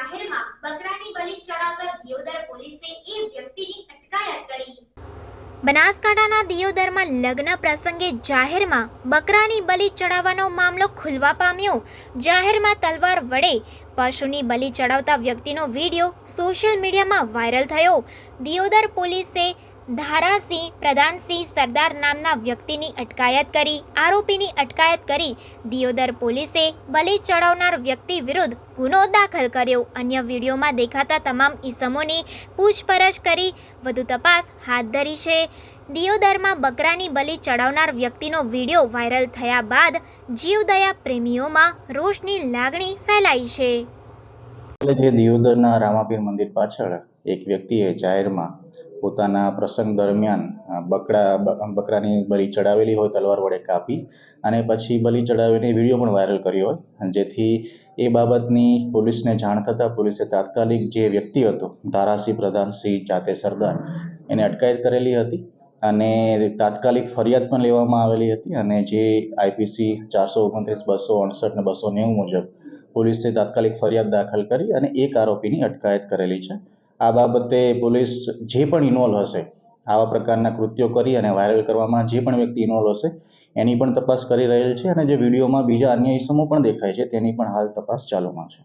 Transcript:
જાહેરમાં બકરાની બલિ ચડાવતા દિયોદર પોલીસે એ વ્યક્તિની અટકાયત કરી. બનાસકાંઠાના દિયોદરમાં લગ્ન પ્રસંગે જાહેરમાં બકરાની બલિ ચડાવવાનો મામલો ખુલવા પામ્યો. જાહેરમાં તલવાર વડે પશુની બલિ ચડાવતા વ્યક્તિનો વીડિયો સોશિયલ મીડિયામાં વાયરલ થયો. દિયોદર પોલીસે ધારાસિંહ, પ્રધાનસિંહ સરદાર નામના વ્યક્તિની અટકાયત કરી. આરોપીની અટકાયત કરી. દિયોદર પોલીસે બલિ ચડાવનાર વ્યક્તિ વિરુદ્ધ ગુનો દાખલ કર્યો. અન્ય વિડીયોમાં દેખાતા તમામ ઈસમોની પૂછપરછ કરી. વધુ તપાસ હાથ ધરી છે. દિયોદરમાં બકરાની બલિ ચડાવનાર વ્યક્તિનો વીડિયો વાયરલ થયા બાદ જીવદયા પ્રેમીઓમાં રોષની લાગણી ફેલાઈ છે. એટલે જે દિયોદરના રામાપીર મંદિર પાછળ એક વ્યક્તિએ જાહેરમાં પોતાના પ્રસંગ દરમિયાન બકરા બકરાની બલિ ચડાવેલી હોય તલવાર વડે કાપી અને પછી બલિ ચડાવીને વીડિયો પણ વાયરલ કર્યો હોય. જેથી એ બાબતની પોલીસને જાણ થતાં પોલીસે તાત્કાલિક જે વ્યક્તિ હતો ધારાસિંહ પ્રધાનસિંહ જાતે સરદાર, એને અટકાયત કરેલી હતી અને તાત્કાલિક ફરિયાદ પણ લેવામાં આવેલી હતી અને જે આઈપીસી ચારસો ઓગણત્રીસ, બસો અડસઠ ને બસો નેવું મુજબ પોલીસે તાત્કાલિક ફરિયાદ દાખલ કરી અને એક આરોપીની અટકાયત કરેલી છે. આ બાબતે પોલીસ જે પણ ઇન્વોલ્વ હશે, આવા પ્રકારના કૃત્યો કરી અને વાયરલ કરવામાં જે પણ વ્યક્તિ ઇન્વોલ્વ હશે, એની પણ તપાસ કરી રહેલ છે અને જે વિડીયોમાં બીજા અન્ય ઇસમો પણ દેખાય છે, તેની પણ હાલ તપાસ ચાલુમાં છે.